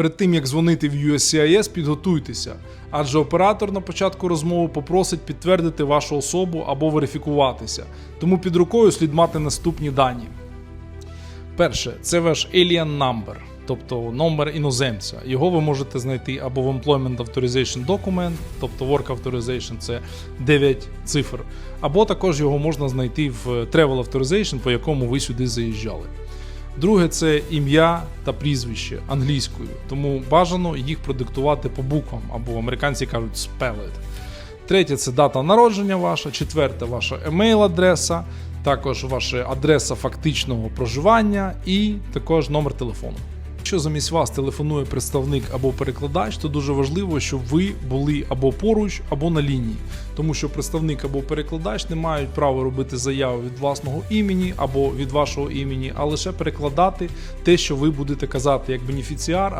Перед тим як дзвонити в USCIS, підготуйтеся, адже оператор на початку розмови попросить підтвердити вашу особу або верифікуватися. Тому під рукою слід мати наступні дані. Перше, це ваш alien number, тобто номер іноземця. Його ви можете знайти або в Employment Authorization Document, тобто Work Authorization це 9 цифр, або також його можна знайти в Travel Authorization, по якому ви сюди заїжджали. Друге це ім'я та прізвище англійською, тому бажано їх продиктувати по буквам, або американці кажуть spell it. Третє це дата народження ваша, четверте ваша емейл-адреса, також ваша адреса фактичного проживання і також номер телефону. Якщо замість вас телефонує представник або перекладач, то дуже важливо, щоб ви були або поруч, або на лінії, тому що представник або перекладач не мають права робити заяву від власного імені або від вашого імені, а лише перекладати те, що ви будете казати як бенефіціар